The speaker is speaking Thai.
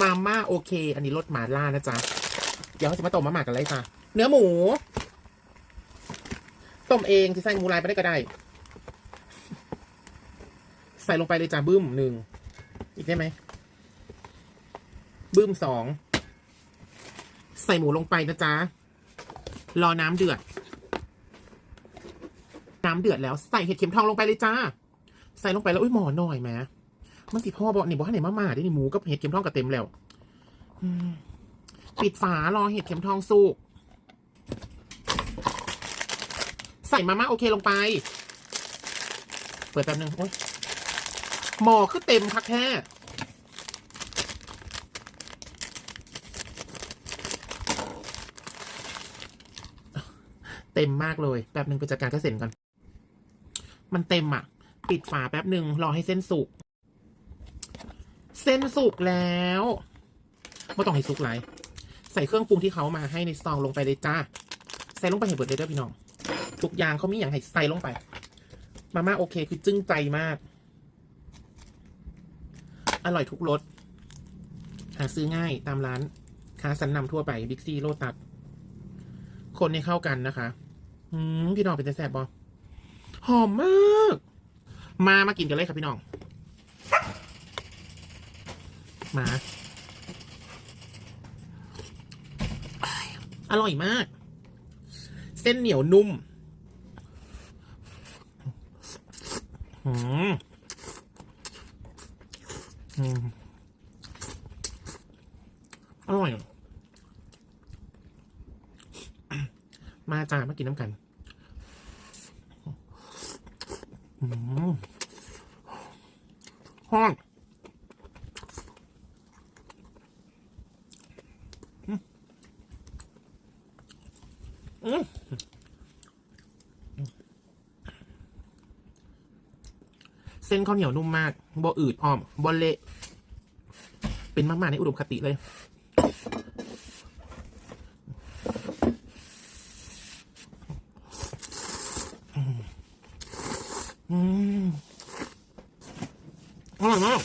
มาม่าโอเค อันนี้รสหมาล่านะจ๊ะ เดี๋ยวเขาจะมาต้มมาม่ากันเลยจ้ะ เนื้อหมู ต้มเองจะใส่หมูลายไปได้ก็ได้ ใส่ลงไปเลยจ้ะบึ้มหนึ่ง อีกได้ไหม บึ้มสอง ใส่หมูลงไปนะจ๊ะ รอน้ำเดือด น้ำเดือดแล้วใส่เห็ดเข็มทองลงไปเลยจ้า ใส่ลงไปแล้วอุ้ยหมอหน่อยแหม มันสิพ่อบอกนี่บอกให้ไหนมาม่าได้นี่หมูกับเห็ดเข็มทองก็เต็มแล้วอืมปิดฝารอเห็ดเข็มทองสุกใส่มาม่าโอเคลงไป เปิดแป๊บนึง โอ้ยหมอคือเต็มคักแท้เต็มมากเลย แป๊บนึงไปจัดการก็เสร็จก่อน มันเต็มอะ ปิดฝาแป๊บหนึ่งรอให้เส้นสุก เส้นสุกแล้วไม่ต้องให้สุกไรใส่เครื่องปรุงที่เขามาให้ในซองลงไปเลยจ้า ใส่ลงไปให้เบิดเลยเด้อพี่น้อง ทุกอย่างเขามีอย่างให้ใส่ลงไป มาม่าโอเคคือจึ้งใจมาก อร่อยทุกรส หาซื้อง่ายตามร้าน ค้าสันนำทั่วไปบิ๊กซีโลตัสคนให้เข้ากันนะคะ อืมพี่น้องเป็นแซ่บบอหอมมาก มามากินกันเลยครับพี่น้อง มา อร่อยมาก เส้นเหนียวนุ่มอืมอืมอร่อย มาจ้ามากินน้ำกันอืมห้องอืมอืม เส้นข้าวเหนียวนุ่มมากบ่อืดพร้อมบ่เละเป็นมากๆในอุดมคติเลยอืมอร่อยมาก